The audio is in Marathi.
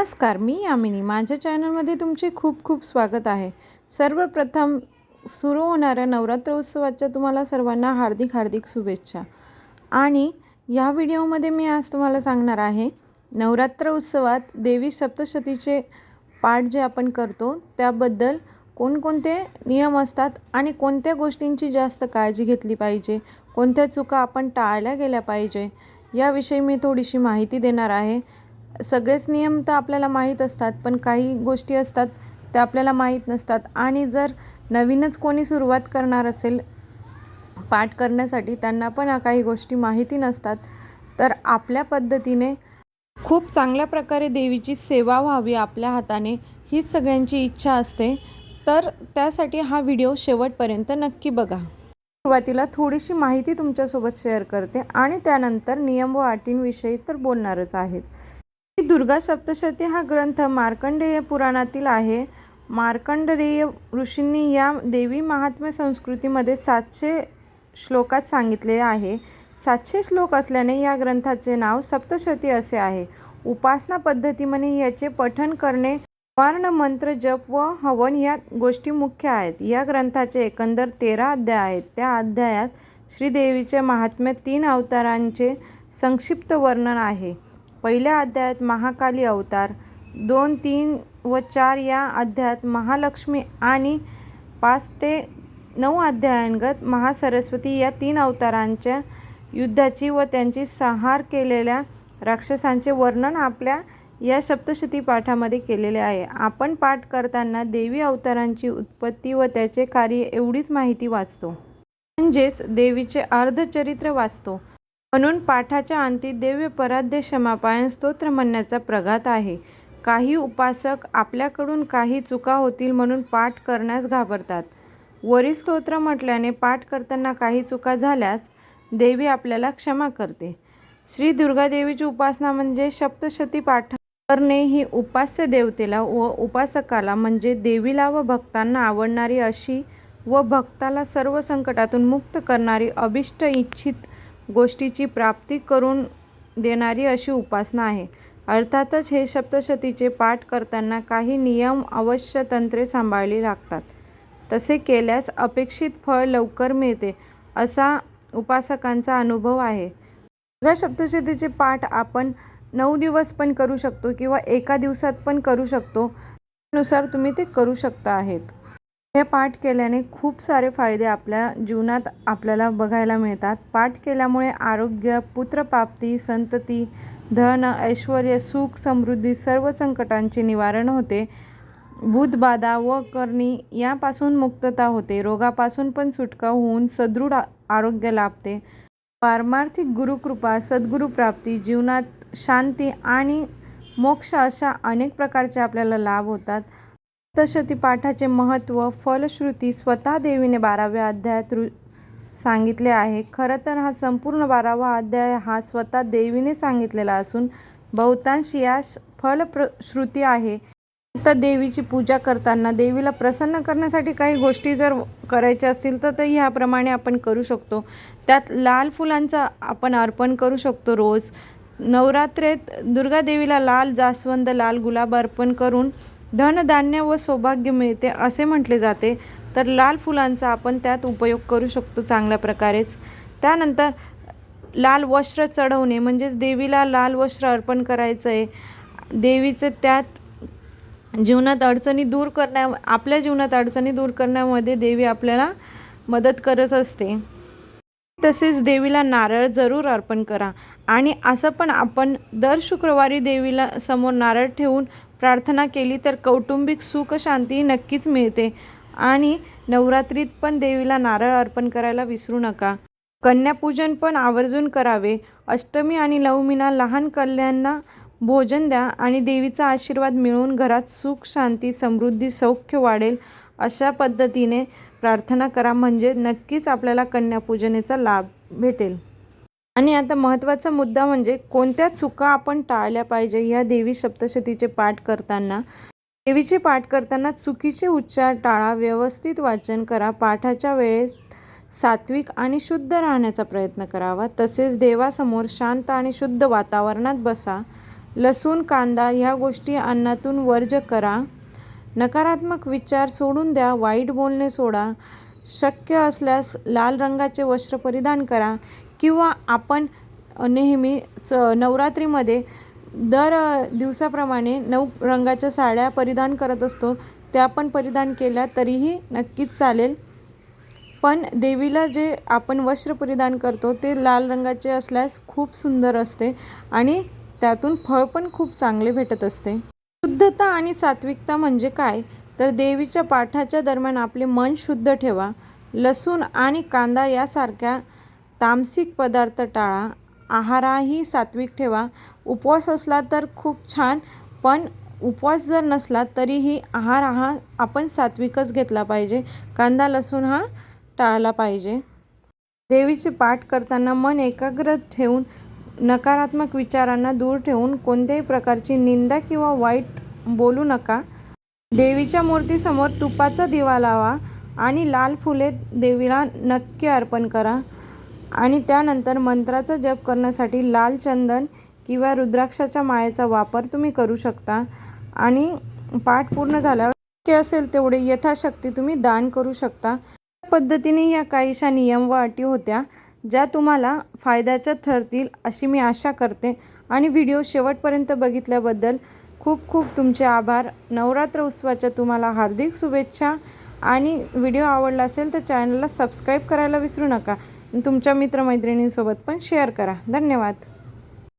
नमस्कार मी यामिनी. माझ्या चॅनलमध्ये तुमचे खूप खूप स्वागत आहे. सर्वप्रथम सुरू होणाऱ्या नवरात्र उत्सवाच्या तुम्हाला सर्वांना हार्दिक हार्दिक शुभेच्छा. आणि या व्हिडिओमध्ये मी आज तुम्हाला सांगणार आहे नवरात्र उत्सवात देवी सप्तशतीचे पाठ जे आपण करतो त्याबद्दल कोणकोणते नियम असतात आणि कोणत्या गोष्टींची जास्त काळजी घेतली पाहिजे कोणत्या चुका आपण टाळल्या गेल्या पाहिजे याविषयी मी थोडीशी माहिती देणार आहे. सगळेच नियम तर आपल्याला माहीत असतात पण काही गोष्टी असतात त्या आपल्याला माहीत नसतात. आणि जर नवीनच कोणी सुरुवात करणार असेल पाठ करण्यासाठी त्यांना पण काही गोष्टी माहिती नसतात तर आपल्या पद्धतीने खूप चांगल्या प्रकारे देवीची सेवा व्हावी आपल्या हाताने हीच सगळ्यांची इच्छा असते. तर त्यासाठी हा व्हिडिओ शेवटपर्यंत नक्की बघा. सुरुवातीला थोडीशी माहिती तुमच्यासोबत शेअर करते आणि त्यानंतर नियम व अटींविषयी तर बोलणारच आहेत. दुर्गा सप्तशती हा ग्रंथ मार्कंडेय पुराणातील आहे. मार्कंडेय ऋषींनी या देवी महात्म्य संस्कृतीमध्ये सातशे श्लोकात सांगितले आहे. सातशे श्लोक असल्याने या ग्रंथाचे नाव सप्तशती असे आहे. उपासना पद्धतीमध्ये याचे पठण करणे वर्ण मंत्र जप व हवन या गोष्टी मुख्य आहेत. या ग्रंथाचे एकंदर तेरा अध्याय आहेत. त्या अध्यायात श्रीदेवीचे महात्म्य तीन अवतारांचे संक्षिप्त वर्णन आहे. पहिल्या अध्यायात महाकाली अवतार दोन तीन व चार या अध्यायात महालक्ष्मी आणि पाच ते नऊ अध्यायांगत महासरस्वती या तीन अवतारांच्या युद्धाची व त्यांची संहार केलेल्या राक्षसांचे वर्णन आपल्या या सप्तशती पाठामध्ये केलेले आहे. आपण पाठ करताना देवी अवतारांची उत्पत्ती व त्याचे कार्य एवढीच माहिती वाचतो. म्हणजेच देवीचे अर्धचरित्र वाचतो. म्हणून पाठाच्या अंती देव्य पराध्य क्षमापायन स्तोत्र म्हणण्याचा प्रघात आहे. काही उपासक आपल्याकडून काही चुका होतील म्हणून पाठ करण्यास घाबरतात. वरील स्तोत्र म्हटल्याने पाठ करताना काही चुका झाल्यास देवी आपल्याला क्षमा करते. श्री दुर्गादेवीची उपासना म्हणजे सप्तशती पाठ करणे ही उपास्य देवतेला व उपासकाला म्हणजे देवीला व भक्तांना आवडणारी अशी व भक्ताला सर्व संकटातून मुक्त करणारी अभिष्ट इच्छित गोष्टीची प्राप्ती करून देणारी अशी उपासना आहे. अर्थातच हे सप्तशतीचे पाठ करताना काही नियम अवश्य तंत्रे सांभाळली लागतात. तसे केल्यास अपेक्षित फळ लवकर मिळते असा उपासकांचा अनुभव आहे. या सप्तशतीचे पाठ आपण नऊ दिवस पण करू शकतो किंवा एका दिवसात पण करू शकतो. त्यानुसार तुम्ही ते करू शकता आहेत. हे पाठ केल्याने खूप सारे फायदे आपल्या जीवनात आपल्याला बघायला मिळतात. पाठ केल्यामुळे आरोग्य पुत्रप्राप्ती संतती धन ऐश्वर सुख समृद्धी सर्व संकटांचे निवारण होते. भूतबाधा व करणी यापासून मुक्तता होते. रोगापासून पण सुटका होऊन सदृढ आरोग्य लाभते. पारमार्थिक गुरुकृपा सद्गुरुप्राप्ती जीवनात शांती आणि मोक्ष अशा अनेक प्रकारचे आपल्याला लाभ होतात. सप्तशती पाठाचे महत्त्व फलश्रुती स्वतः देवीने बाराव्या अध्यायात रु सांगितले आहे. खरं तर हा संपूर्ण बारावा अध्याय हा स्वतः देवीने सांगितलेला असून बहुतांश या फलश्रुती आहे. तर देवीची पूजा करताना देवीला प्रसन्न करण्यासाठी काही गोष्टी जर करायच्या असतील तर ते ह्याप्रमाणे आपण करू शकतो. त्यात लाल फुलांचा आपण अर्पण करू शकतो रोज. नवरात्रेत दुर्गादेवीला लाल जास्वंद लाल गुलाब अर्पण करून धनधान्य व सौभाग्य मिळते असे म्हटले जाते. तर लाल फुलांचा आपण त्यात उपयोग करू शकतो चांगल्या प्रकारेच. त्यानंतर लाल वस्त्र चढवणे म्हणजेच देवीला लाल वस्त्र अर्पण करायचं आहे देवीचं त्यात जीवनात अडचणी दूर करण्या आपल्या जीवनात अडचणी दूर करण्यामध्ये देवी आपल्याला मदत करत असते. तसेच देवीला नारळ जरूर अर्पण करा. आणि असं पण आपण दर शुक्रवारी देवीला समोर नारळ ठेवून प्रार्थना केली तर कौटुंबिक सुख शांती नक्कीच मिळते. आणि नवरात्रीत पण देवीला नारळ अर्पण करायला विसरू नका. कन्यापूजन पण आवर्जून करावे. अष्टमी आणि नवमीला लहान कल्याणना भोजन द्या आणि देवीचा आशीर्वाद मिळून घरात सुख शांती समृद्धी सौख्य वाढेल अशा पद्धतीने प्रार्थना करा म्हणजे नक्कीच आपल्याला कन्यापूजनेचा लाभ भेटेल. आणि आता महत्त्वाचा मुद्दा म्हणजे कोणत्या चुका आपण टाळल्या पाहिजे? ह्या देवी सप्तशतीचे पाठ करताना देवीचे पाठ करताना चुकीचे उच्चार टाळा व्यवस्थित वाचन करा पाठाच्या वेळेस सात्विक आणि शुद्ध राहण्याचा प्रयत्न करावा. तसेच देवासमोर शांत आणि शुद्ध वातावरणात बसा. लसूण कांदा ह्या गोष्टी अन्नातून वर्ज करा. नकारात्मक विचार सोडून द्या वाईट बोलणे सोडा शक्य असल्यास लाल रंगाचे वस्त्र परिधान करा किंवा आपण नेहमी च नवरात्रीमध्ये दर दिवसाप्रमाणे नऊ रंगाच्या साड्या परिधान करत असतो त्या पण परिधान केल्या तरीही नक्कीच चालेल. पण देवीला जे आपण वस्त्र परिधान करतो ते लाल रंगाचे असल्यास खूप सुंदर असते आणि त्यातून फळ पण खूप चांगले भेटत असते. शुद्धता आणि सात्विकता म्हणजे काय? तर देवीच्या पाठाच्या दरम्यान आपले मन शुद्ध ठेवा. लसूण आणि कांदा यासारख्या तामसिक पदार्थ टाळा. आहाराही सात्विक ठेवा. उपवास असला तर खूप छान पण उपवास जर नसला तरीही आहार हा आपण सात्विकच घेतला पाहिजे. कांदा लसूण हा टाळला पाहिजे. देवीचे पाठ करताना मन एकाग्र ठेवून नकारात्मक विचारांना दूर ठेवून कोणत्याही प्रकारची निंदा किंवा वाईट बोलू नका. देवीच्या मूर्तीसमोर तुपाचा दिवा लावा आणि लाल फुले देवीला नक्की अर्पण करा. आणि त्यानंतर मंत्राचा जप करण्यासाठी लाल चंदन किंवा रुद्राक्षाच्या माळेचा वापर तुम्ही करू शकता. आणि पाठ पूर्ण झाल्यावर शक्य असेल तेवढे यथाशक्ती तुम्ही दान करू शकता. पद्धतीने या काहीशा नियम व अटी होत्या. ज्या तुम्हाला फायद्याच्या ठरतील अशी मी आशा करते. आणि व्हिडिओ शेवटपर्यंत बघितल्याबद्दल खूप खूप तुमचे आभार. नवरात्र उत्सवाच्या तुम्हाला हार्दिक शुभेच्छा. आणि व्हिडिओ आवडला असेल तर चॅनलला सबस्क्राईब करायला विसरू नका. तुमच्या मित्रमैत्रिणींसोबत पण शेअर करा. धन्यवाद.